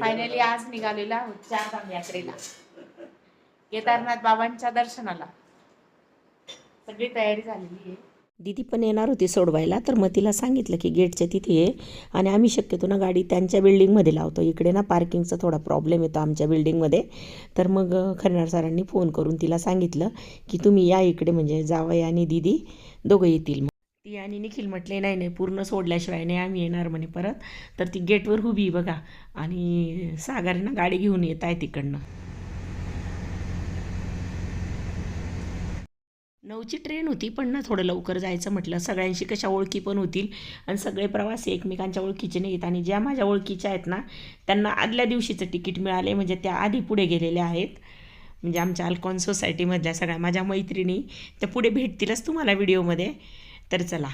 Finally आज निघालेलो आहोत चारधाम यात्रेला. केदारनाथ बाबांच्या दर्शनाला. सगळी तयारी झालेली आहे. दीदी पण येणार होती सोडवायला तर मग तिला सांगितलं की गेटच्या तिथे ये. आणि आम्ही शक्यतो ना गाडी त्यांच्या बिल्डिंगमध्ये लावतो. इकडे ना पार्किंगचा थोडा प्रॉब्लेम येतो आमच्या बिल्डिंगमध्ये. तर मग खरणार सरांनी फोन करून तिला सांगितलं की तुम्ही या इकडे म्हणजे जावई आणि दीदी दोघं येतील. मग ती आणि निखिल म्हटले नाही नाही पूर्ण सोडल्याशिवाय नाही आम्ही येणार म्हणे परत. तर ती गेटवर उभी बघा. आणि सागर ना गाडी घेऊन येत आहे तिकडनं. नऊची ट्रेन होती पण ना थोडं लवकर जायचं म्हटलं. सगळ्यांशी कशा ओळखी पण होतील. आणि सगळे प्रवासी एकमेकांच्या ओळखीचे नाहीत. आणि ज्या माझ्या ओळखीच्या आहेत ना त्यांना आदल्या दिवशीचं तिकीट मिळाले. म्हणजे त्या आधी पुढे गेलेल्या आहेत. म्हणजे आमच्या अल्कॉन सोसायटीमधल्या सगळ्या माझ्या मैत्रिणी त्या पुढे भेटतीलच तुम्हाला व्हिडिओमध्ये तर चला.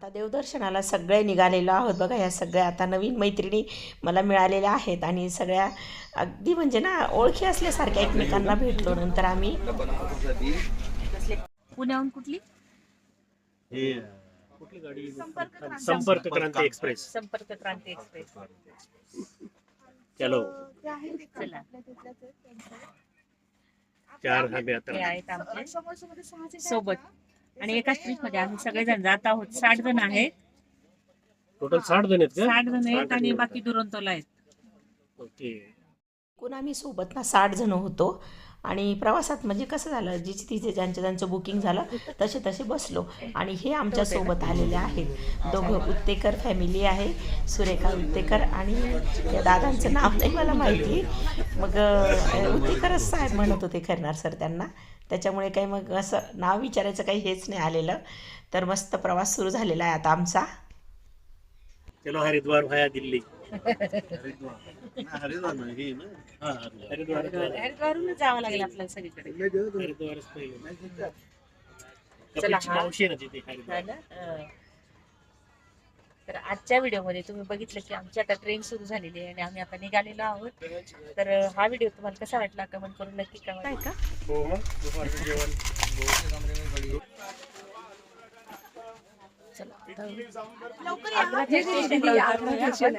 आता देवदर्शनाला सगळे निघालेलो आहोत बघा या सगळ्या आता नवीन मैत्रिणी मला मिळालेल्या आहेत आणि सगळ्या अगदी म्हणजे ना ओळखी असल्यासारख्या एकमेकांना भेटलो. नंतर आम्ही पुण्याहून कुठली? हे कुठली गाडी संपर्क क्रांती एक्सप्रेस. संपर्क क्रांती एक्सप्रेस. चलो. चला. चार हे आहेत आमचे. सोबत. आणि एकाच ट्रिपमध्ये आम्ही सगळेजण जात आहोत. साठ जण आहेत. टोटल साठ जण आहेत का? साठ जण आहेत आणि. बाकी दुरंतोला आहेत. ओके. एकूण आम्ही सोबत ना साठ जण होतो. आणि प्रवासात म्हणजे कसं झालं जिथे तिथे ज्यांचं ज्यांचं बुकिंग झालं तसे तसे बसलो. आणि हे आमच्यासोबत आलेले आहेत. दोघं उत्तेकर फॅमिली आहे सुरेखा उत्तेकर आणि या दादांचं नाव नाही मला माहिती. मग उत्तेकरच साहेब म्हणत होते खरणार सर त्यांना. त्याच्यामुळे काही मग असं नाव विचारायचं काही हेच नाही आलेलं. तर मस्त प्रवास सुरू झालेला आहे आता आमचा. चलो हरिद्वार व्हाया दिल्ली. हा हरिद्वारूनच जावं लागेल आपल्याला सगळीकडे हरिद्वारच पहिले चला, हा. हा. तर आजच्या व्हिडिओमध्ये तुम्ही बघितलं की आमची आता ट्रेन सुरू झालेली आहे आणि आम्ही आता निघालेलो आहोत तर हा व्हिडिओ तुम्हाला कसा वाटला कमेंट करून नक्की कळवा काय का मग दुपारचं जेवण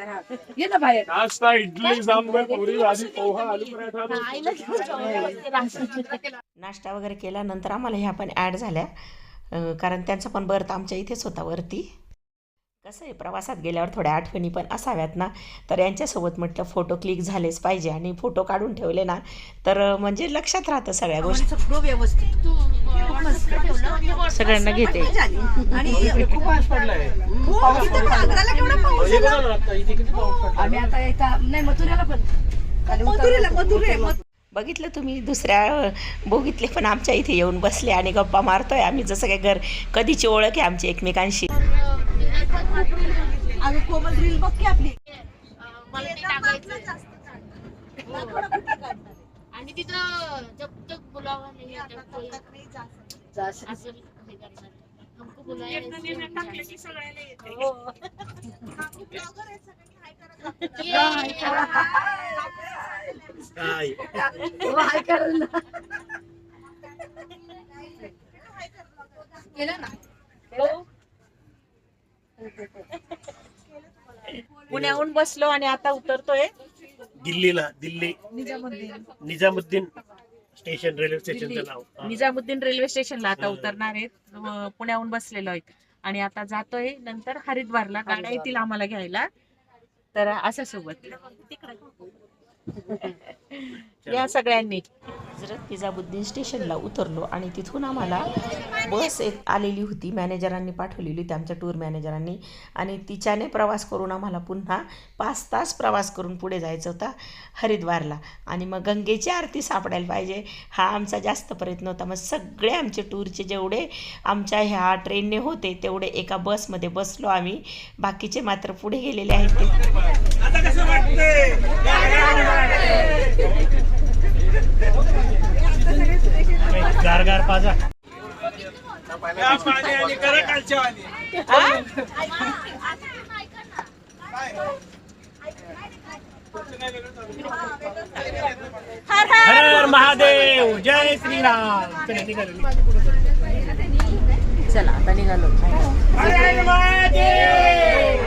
नाश्ता इडली सांबर पुरी भाजी पोहा आलू पराठा. नाश्ता वगैरे केल्यानंतर आम्हाला ह्या पण ॲड झाल्या. कारण त्यांचा पण बर्थ आमच्या इथेच होता वरती. कसं आहे प्रवासात गेल्यावर थोड्या आठवणी पण असाव्यात ना. तर यांच्यासोबत म्हटलं फोटो क्लिक झालेच पाहिजे. आणि फोटो काढून ठेवले ना. तर म्हणजे लक्षात राहतं सगळ्या गोष्टी. सगळं व्यवस्थित सगळ्यांना घेते. आणि खूप पाऊस पडलाय. इथे पण आग्र्याला केवढा पाऊस हे बघा ना आता इथे किती पाऊस पडला आणि आता एका नाही मथुऱ्याला पण. मथुरेला मथुरे बघितलं तुम्ही दुसऱ्या बोगीतले पण आमच्या इथे येऊन बसले आणि गप्पा मारतोय आम्ही. जसं काय घर कधीची ओळख आहे आमची एकमेकांशी. आपली. आणि तिथं जब तक बुलावा नहीं आता कोई असं हे करणार. हमको बुलाया इसलिए हम जाएंगे. हो. काय पुण्याहून बसलो आणि आता उतरतोय. दिल्लीला दिल्ली निजामुद्दीन. स्टेशन रेल्वे स्टेशनचं नाव. निजामुद्दीन रेल्वे स्टेशनला आता उतरणार आहेत. व पुण्याहून बसलेलो आहेत. आणि आता जातोय नंतर हरिद्वारला. गाड्या येतील आम्हाला घ्यायला. तर असं सोबत. या सगळ्यांनी. हजरत निजामुद्दीन स्टेशनला उतरलो आणि तिथून आम्हाला बस एक आलेली होती. मॅनेजरांनी पाठवलेली होती आमच्या टूर मॅनेजरांनी आणि तिच्याने प्रवास करून आम्हाला पुन्हा पाच तास प्रवास करून पुढे जायचं होता हरिद्वारला. आणि मग गंगेची आरती सापडायला पाहिजे. हा आमचा जास्त प्रयत्न होता. मग सगळे आमचे टूरचे जेवढे आमच्या ह्या ट्रेनने होते तेवढे एका बसमध्ये बसलो आम्ही. बाकीचे मात्र पुढे गेलेले आहेत ते. पाजा. हर हर हर हर महादेव जय श्रीराम. चला आता निघालो. हर हर महादेव.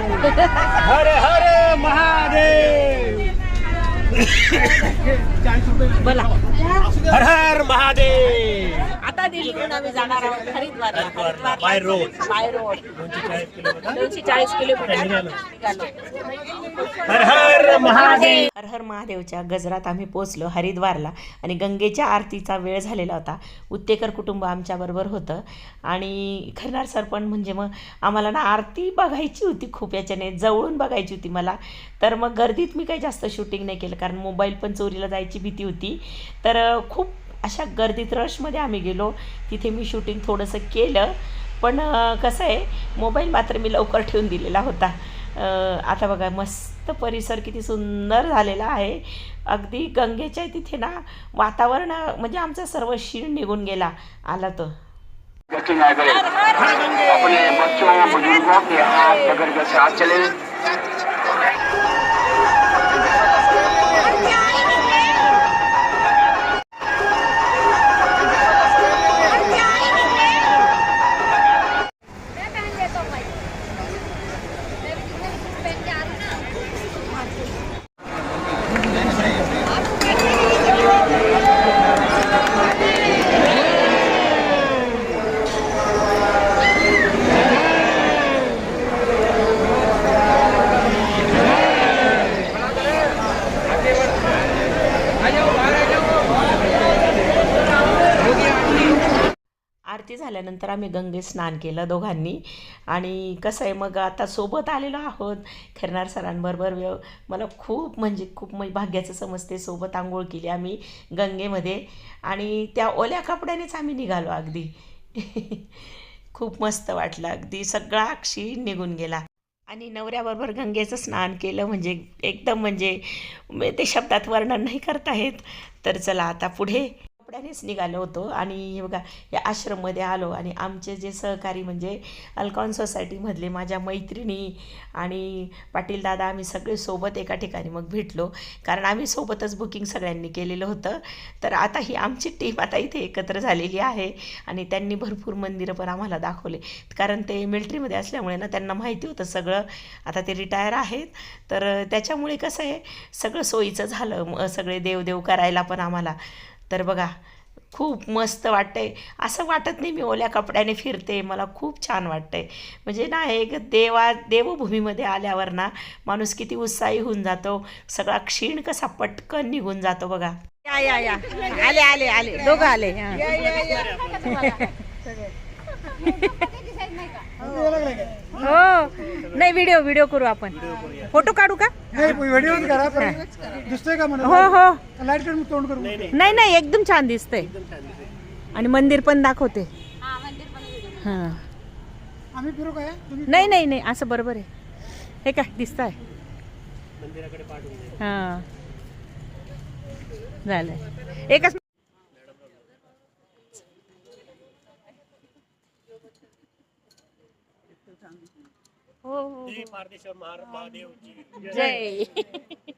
बोला. हर हर महादेव. आम्ही जाणार आहोत हरिद्वारला. हरिद्वारला, by road. By road. दोनशे चाळीस किलोमीटर. हर हर महादेव. हर हर महादेवच्या गजरात आम्ही पोचलो हरिद्वारला आणि गंगेच्या आरतीचा वेळ झालेला होता. उत्तेकर कुटुंब आमच्याबरोबर होतं. आणि खरणार सरपण म्हणजे मग आम्हाला ना आरती बघायची होती खूप याच्याने जवळून बघायची होती मला. तर मग गर्दीत मी काही जास्त शूटिंग नाही केलं कारण मोबाईल पण चोरीला जायची भीती होती. तर खूप अशा गर्दीत रशमध्ये आम्ही गेलो. तिथे मी शूटिंग थोडंसं केलं. पण कसं आहे मोबाईल मात्र मी लवकर ठेवून दिलेला होता. आता बघा मस्त परिसर किती सुंदर झालेला आहे. अगदी गंगेच्या तिथे ना वातावरण म्हणजे आमचा सर्व शीण निघून गेला आला तो अपने बच्चों बुजुर्गों के हाथ पकड़ कर साथ चले झाल्यानंतर आम्ही गंगेत स्नान केलं दोघांनी. आणि कसं आहे मग आता सोबत आलेलो आहोत. खरणार सरांबरोबर व्यव मला खूप म्हणजे खूप म्हणजे भाग्याचं समजते सोबत आंघोळ केली आम्ही गंगेमध्ये. आणि त्या ओल्या कपड्यानेच आम्ही निघालो अगदी. खूप मस्त वाटलं अगदी. सगळा क्षीण निघून गेला. आणि नवऱ्याबरोबर गंगेचं स्नान केलं म्हणजे एकदम म्हणजे ते शब्दात वर्णन नाही करता येत. तर चला आता पुढे. कपड्यानेच निघालो होतो. आणि हे बघा या आश्रममध्ये आलो आणि आमचे जे सहकारी म्हणजे अल्कॉन सोसायटीमधले माझ्या मैत्रिणी आणि पाटील दादा आम्ही सगळे सोबत एका ठिकाणी मग भेटलो. कारण आम्ही सोबतच बुकिंग सगळ्यांनी केलेलं होतं. तर आता ही आमची टीम आता इथे एकत्र झालेली आहे आणि त्यांनी भरपूर मंदिरं पण आम्हाला दाखवले. कारण ते मिलिटरीमध्ये असल्यामुळे ना त्यांना माहिती होतं सगळं. आता ते रिटायर आहेत. तर त्याच्यामुळे कसं आहे सगळं सोयीचं झालं सगळे देवदेव करायला पण आम्हाला. तर बघा खूप मस्त वाटतंय. असं वाटत नाही मी ओल्या कपड्याने फिरते मला खूप छान वाटतंय. म्हणजे ना एक देवा देवभूमीमध्ये आल्यावर ना माणूस किती उत्साही होऊन जातो. सगळा क्षीण कसा पटकन निघून जातो बघा. या या या. आले आले आले. दोघं आले. हा. हो. नाही व्हिडिओ व्हिडिओ करू आपण. फोटो काढू का? नाही व्हिडिओ करा पण दिसतोय का म्हणा हो हो. लाइट करून तोंड करू नाही नाही. एकदम छान दिसतंय. आणि मंदिर पण दाखवते. हा. आम्ही फिरू काय तुम्ही नाही नाही नाही असं बरोबर आहे. हे काय दिसत आहे. हा. झालंय. एकच हो हो जय पारदेश्वर महार- महादेव जी जय.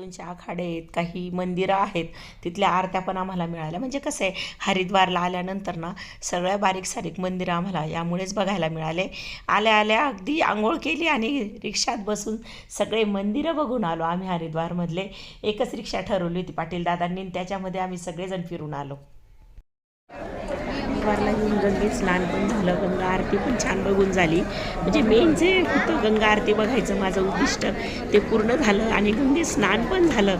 साधूंचे आखाडे आहेत काही मंदिरं आहेत तिथल्या आरत्या पण आम्हाला मिळाल्या. म्हणजे कसं आहे हरिद्वारला आल्यानंतर ना सगळ्या बारीक सारीक मंदिरं आम्हाला यामुळेच बघायला मिळाले. आल्या आल्या अगदी आंघोळ केली आणि रिक्षात बसून सगळे मंदिरं बघून आलो आम्ही हरिद्वारमधले. एकच रिक्षा ठरवली होती पाटील दादांनी त्याच्यामध्ये आम्ही सगळेजण फिरून आलो. हरिद्वारला येऊन गंगेत स्नान पण झालं गंगा आरती पण छान बघून झाली. म्हणजे मेन जे होतं गंगा आरती बघायचं माझं उद्दिष्ट ते पूर्ण झालं आणि गंगेत स्नान पण झालं.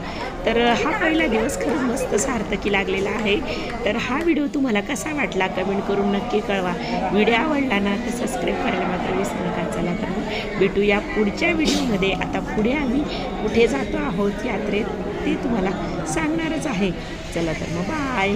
तर हा पहिला दिवस खरंच मस्त सार्थकी लागलेला आहे. तर हा व्हिडिओ तुम्हाला कसा वाटला कमेंट करून नक्की कळवा. व्हिडिओ आवडला ना तर सबस्क्राईब करायला मात्र विसरू नका. चला तर मग भेटूया पुढच्या व्हिडिओमध्ये. आता पुढे आम्ही कुठे जातो आहोत यात्रेत ते तुम्हाला सांगणारच आहे. चला तर मग बाय